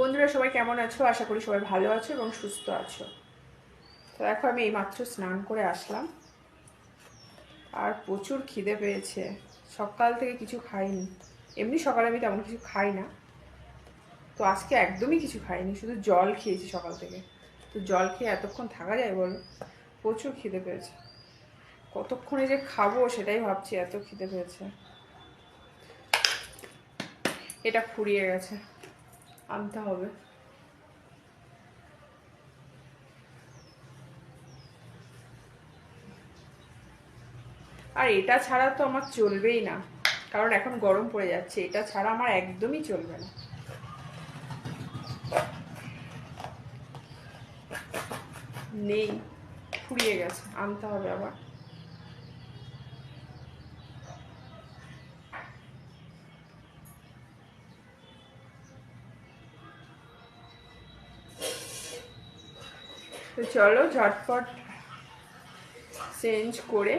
বন্ধুরা, সবাই কেমন আছো? আশা করি সবাই ভালো আছো এবং সুস্থ আছো। তো দেখো, আমি এইমাত্র স্নান করে আসলাম। আর প্রচুর খিদে পেয়েছে। সকাল থেকে কিছু খাইনি। এমনি সকালে আমি তেমন কিছু খাই না। তো আজকে একদমই কিছু খাইনি, শুধু জল খেয়েছি সকাল থেকে। তো জল খেয়ে এতক্ষণ থাকা যায় বলো? প্রচুর খিদে পেয়েছে। কতক্ষণে যে খাব সেটাই ভাবছি, এত খিদে পেয়েছে। এটা ফুরিয়ে গেছে। আনতে হবে। আর এটা ছাড়া তো আমার চলবেই না, কারণ এখন গরম পড়ে যাচ্ছে। এটা ছাড়া আমার একদমই চলবে না। নেই, ফুরিয়ে গেছে, আনতে হবে আবার। তো চলো ঝটপট চেঞ্জ করে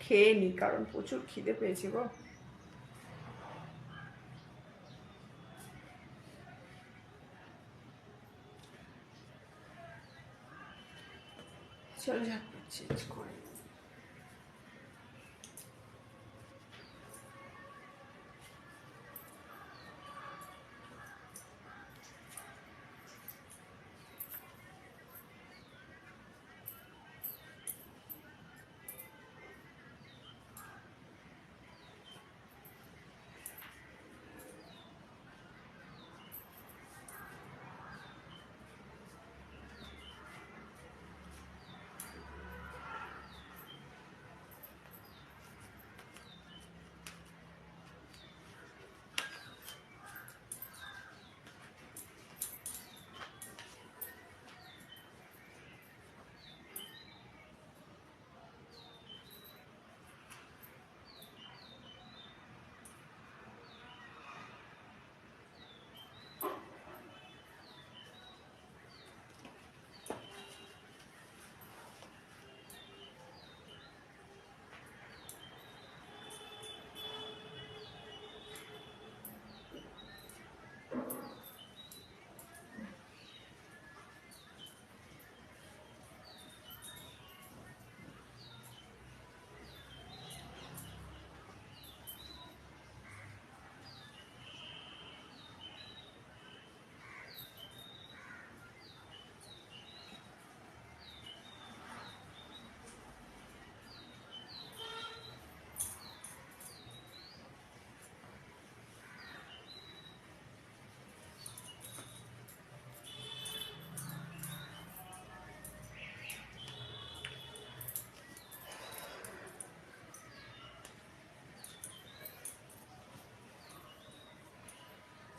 খেয়ে নিই কারণ প্রচুর খিদে পেয়েছে গো। চলো ঝটপট চেঞ্জ করে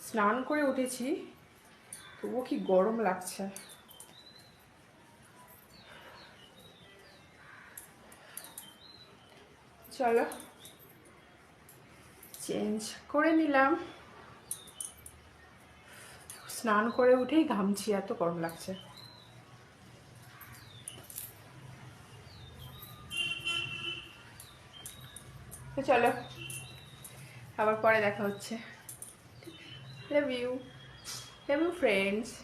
স্নান করে উঠেছি, তবুও কি গরম লাগছে? চলো চেঞ্জ করে নিলাম। স্নান করে উঠেই ঘামছি, এত গরম লাগছে। চলো, আবার পরে দেখা হচ্ছে। Love you. You, friends.